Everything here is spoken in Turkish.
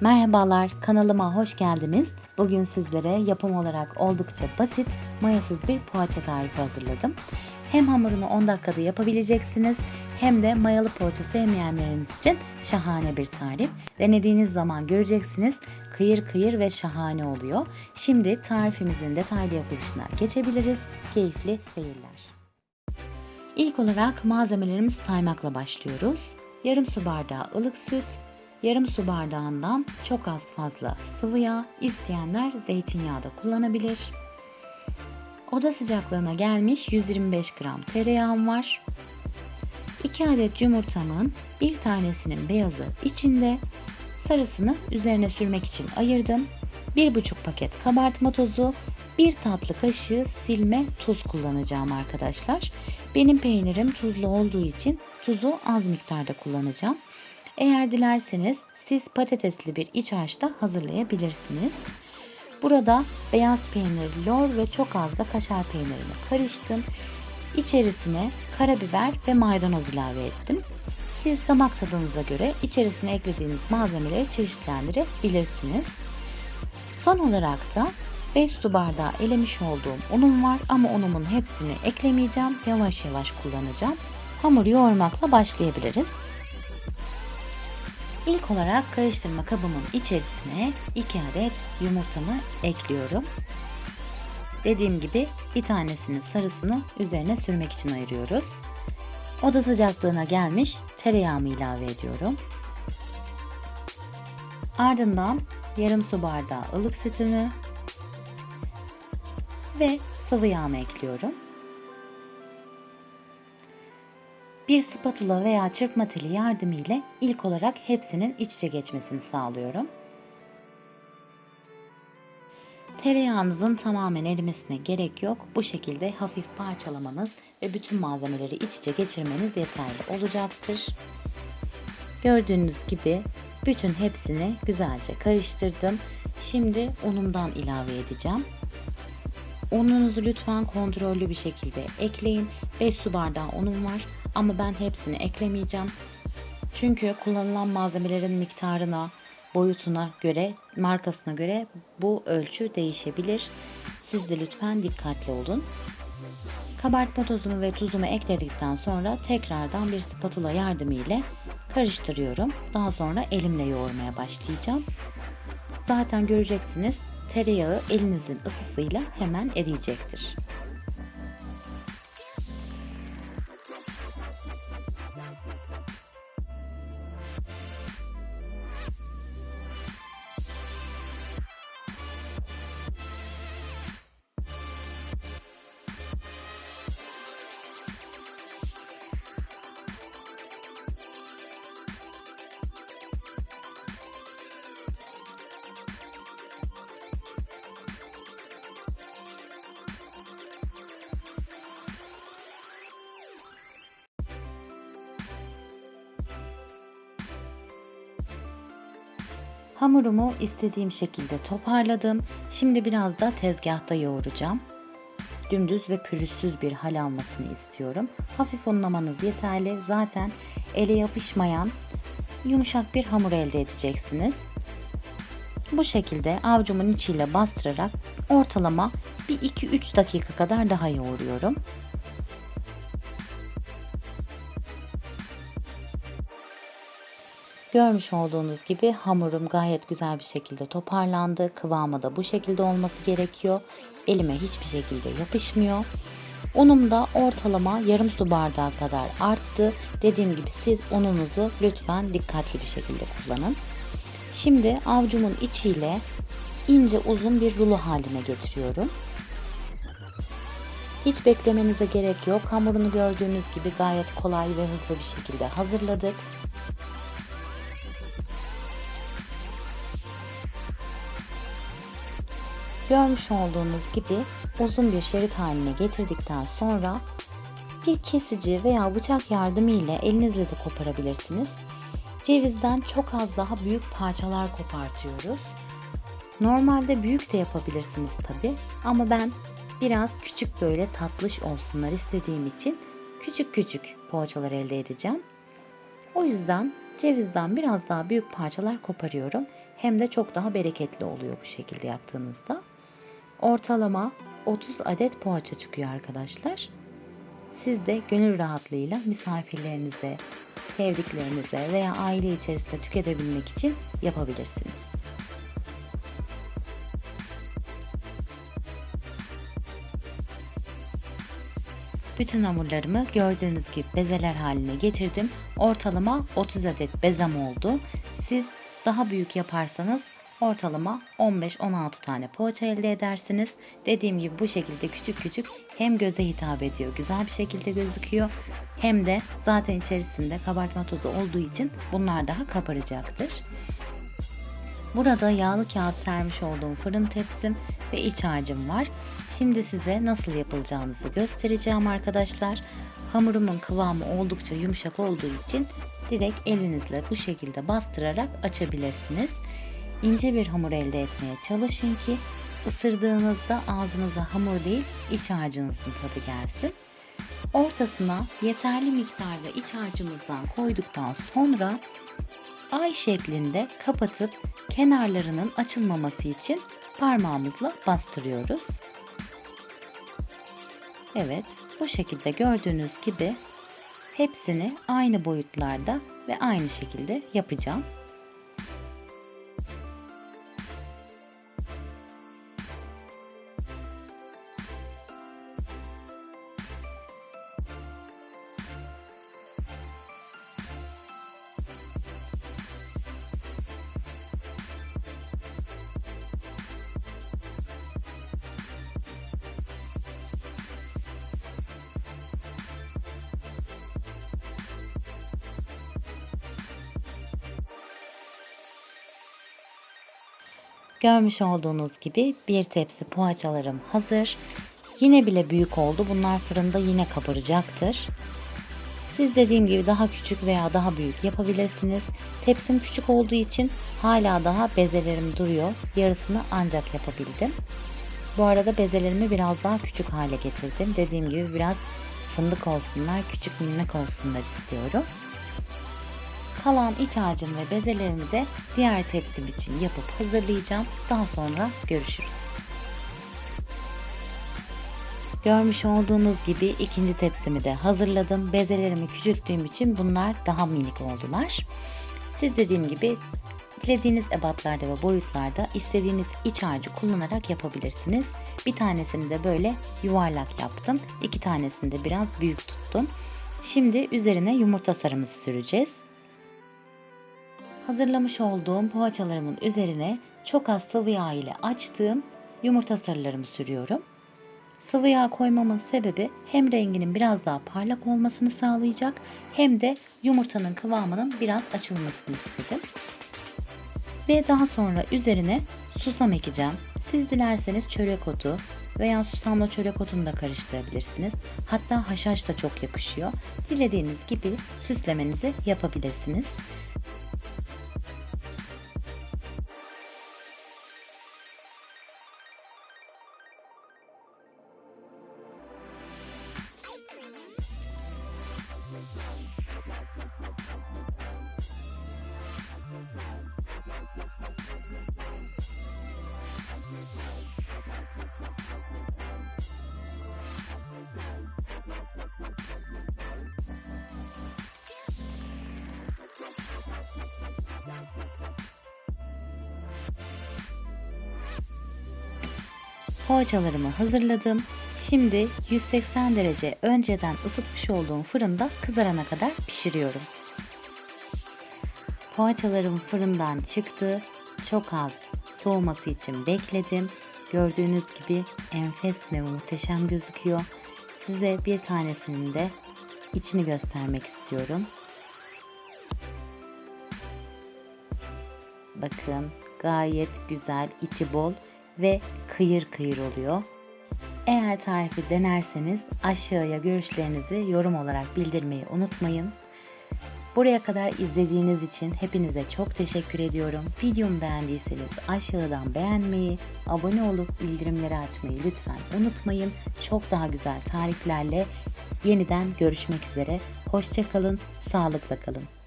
Merhabalar, kanalıma hoş geldiniz. Bugün sizlere yapım olarak oldukça basit, mayasız bir poğaça tarifi hazırladım. Hem hamurunu 10 dakikada yapabileceksiniz hem de mayalı poğaça sevmeyenleriniz için şahane bir tarif. Denediğiniz zaman göreceksiniz kıyır kıyır ve şahane oluyor. Şimdi tarifimizin detaylı yapılışına geçebiliriz. Keyifli seyirler. İlk olarak malzemelerimiz kaymakla başlıyoruz. Yarım su bardağı ılık süt, yarım su bardağından çok az fazla sıvı yağ, isteyenler zeytinyağı da kullanabilir. Oda sıcaklığına gelmiş 125 gram tereyağım var. 2 adet yumurtamın bir tanesinin beyazı içinde, sarısını üzerine sürmek için ayırdım. 1,5 paket kabartma tozu, 1 tatlı kaşığı silme tuz kullanacağım arkadaşlar. Benim peynirim tuzlu olduğu için tuzu az miktarda kullanacağım. Eğer dilerseniz siz patatesli bir iç harç da hazırlayabilirsiniz. Burada beyaz peynir, lor ve çok az da kaşar peynirini karıştım. İçerisine karabiber ve maydanoz ilave ettim. Siz damak tadınıza göre içerisine eklediğiniz malzemeleri çeşitlendirebilirsiniz. Son olarak da 5 su bardağı elemiş olduğum unum var ama unumun hepsini eklemeyeceğim. Yavaş yavaş kullanacağım. Hamur yoğurmakla başlayabiliriz. İlk olarak karıştırma kabımın içerisine 2 adet yumurtamı ekliyorum. Dediğim gibi bir tanesinin sarısını üzerine sürmek için ayırıyoruz. Oda sıcaklığına gelmiş tereyağımı ilave ediyorum. Ardından yarım su bardağı ılık sütümü ve sıvı yağımı ekliyorum. Bir spatula veya çırpma teli yardımıyla ilk olarak hepsinin iç içe geçmesini sağlıyorum. Tereyağınızın tamamen erimesine gerek yok. Bu şekilde hafif parçalamanız ve bütün malzemeleri iç içe geçirmeniz yeterli olacaktır. Gördüğünüz gibi bütün hepsini güzelce karıştırdım. Şimdi unumdan ilave edeceğim. Ununuzu lütfen kontrollü bir şekilde ekleyin. 5 su bardağı unum var ama ben hepsini eklemeyeceğim. Çünkü kullanılan malzemelerin miktarına, boyutuna göre, markasına göre bu ölçü değişebilir. Siz de lütfen dikkatli olun. Kabartma tozumu ve tuzumu ekledikten sonra tekrardan bir spatula yardımıyla karıştırıyorum. Daha sonra elimle yoğurmaya başlayacağım. Zaten göreceksiniz tereyağı elinizin ısısıyla hemen eriyecektir. Hamurumu istediğim şekilde toparladım. Şimdi biraz da tezgahta yoğuracağım. Dümdüz ve pürüzsüz bir hal almasını istiyorum. Hafif unlamanız yeterli. Zaten ele yapışmayan yumuşak bir hamur elde edeceksiniz. Bu şekilde avcumun içiyle bastırarak ortalama bir 2-3 dakika kadar daha yoğuruyorum. Görmüş olduğunuz gibi hamurum gayet güzel bir şekilde toparlandı. Kıvamı da bu şekilde olması gerekiyor. Elime hiçbir şekilde yapışmıyor. Unum da ortalama yarım su bardağı kadar arttı. Dediğim gibi siz ununuzu lütfen dikkatli bir şekilde kullanın. Şimdi avcumun içiyle ince uzun bir rulo haline getiriyorum. Hiç beklemenize gerek yok. Hamurunu gördüğünüz gibi gayet kolay ve hızlı bir şekilde hazırladık. Görmüş olduğunuz gibi uzun bir şerit haline getirdikten sonra bir kesici veya bıçak yardımıyla elinizle de koparabilirsiniz. Cevizden çok az daha büyük parçalar kopartıyoruz. Normalde büyük de yapabilirsiniz tabi ama ben biraz küçük böyle tatlış olsunlar istediğim için küçük küçük poğaçalar elde edeceğim. O yüzden cevizden biraz daha büyük parçalar koparıyorum. Hem de çok daha bereketli oluyor bu şekilde yaptığınızda. Ortalama 30 adet poğaça çıkıyor arkadaşlar. Siz de gönül rahatlığıyla misafirlerinize, sevdiklerinize veya aile içerisinde tüketebilmek için yapabilirsiniz. Bütün hamurlarımı gördüğünüz gibi bezeler haline getirdim. Ortalama 30 adet bezem oldu. Siz daha büyük yaparsanız ortalama 15-16 tane poğaça elde edersiniz. Dediğim gibi bu şekilde küçük küçük hem göze hitap ediyor, güzel bir şekilde gözüküyor. Hem de zaten içerisinde kabartma tozu olduğu için bunlar daha kabaracaktır. Burada yağlı kağıt sermiş olduğum fırın tepsim ve iç harcım var. Şimdi size nasıl yapılacağınızı göstereceğim arkadaşlar. Hamurumun kıvamı oldukça yumuşak olduğu için direkt elinizle bu şekilde bastırarak açabilirsiniz. İnce bir hamur elde etmeye çalışın ki ısırdığınızda ağzınıza hamur değil iç harcınızın tadı gelsin. Ortasına yeterli miktarda iç harcımızdan koyduktan sonra ay şeklinde kapatıp kenarlarının açılmaması için parmağımızla bastırıyoruz. Evet, bu şekilde gördüğünüz gibi hepsini aynı boyutlarda ve aynı şekilde yapacağım. Görmüş olduğunuz gibi bir tepsi poğaçalarım hazır. Yine bile büyük oldu. Bunlar fırında yine kabaracaktır. Siz dediğim gibi daha küçük veya daha büyük yapabilirsiniz. Tepsim küçük olduğu için hala daha bezelerim duruyor. Yarısını ancak yapabildim. Bu arada bezelerimi biraz daha küçük hale getirdim. Dediğim gibi biraz fındık olsunlar, küçük minnak olsunlar istiyorum. Kalan iç harcım ve bezelerimi de diğer tepsim için yapıp hazırlayacağım. Daha sonra görüşürüz. Görmüş olduğunuz gibi ikinci tepsimi de hazırladım. Bezelerimi küçülttüğüm için bunlar daha minik oldular. Siz dediğim gibi dilediğiniz ebatlarda ve boyutlarda istediğiniz iç harcı kullanarak yapabilirsiniz. Bir tanesini de böyle yuvarlak yaptım. İki tanesini de biraz büyük tuttum. Şimdi üzerine yumurta sarımızı süreceğiz. Hazırlamış olduğum poğaçalarımın üzerine çok az sıvı yağ ile açtığım yumurta sarılarımı sürüyorum. Sıvı yağ koymamın sebebi hem renginin biraz daha parlak olmasını sağlayacak hem de yumurtanın kıvamının biraz açılmasını istedim. Ve daha sonra üzerine susam ekeceğim. Siz dilerseniz çörek otu veya susamla çörek otunu da karıştırabilirsiniz. Hatta haşhaş da çok yakışıyor. Dilediğiniz gibi süslemenizi yapabilirsiniz. Poğaçalarımı hazırladım. Şimdi 180 derece önceden ısıtmış olduğum fırında kızarana kadar pişiriyorum. Poğaçalarım fırından çıktı. Çok az soğuması için bekledim. Gördüğünüz gibi enfes ve muhteşem gözüküyor. Size bir tanesinin de içini göstermek istiyorum. Bakın gayet güzel, içi bol ve kıyır kıyır oluyor. Eğer tarifi denerseniz aşağıya görüşlerinizi yorum olarak bildirmeyi unutmayın. Buraya kadar izlediğiniz için hepinize çok teşekkür ediyorum. Videomu beğendiyseniz aşağıdan beğenmeyi, abone olup bildirimleri açmayı lütfen unutmayın. Çok daha güzel tariflerle yeniden görüşmek üzere. Hoşçakalın, sağlıkla kalın.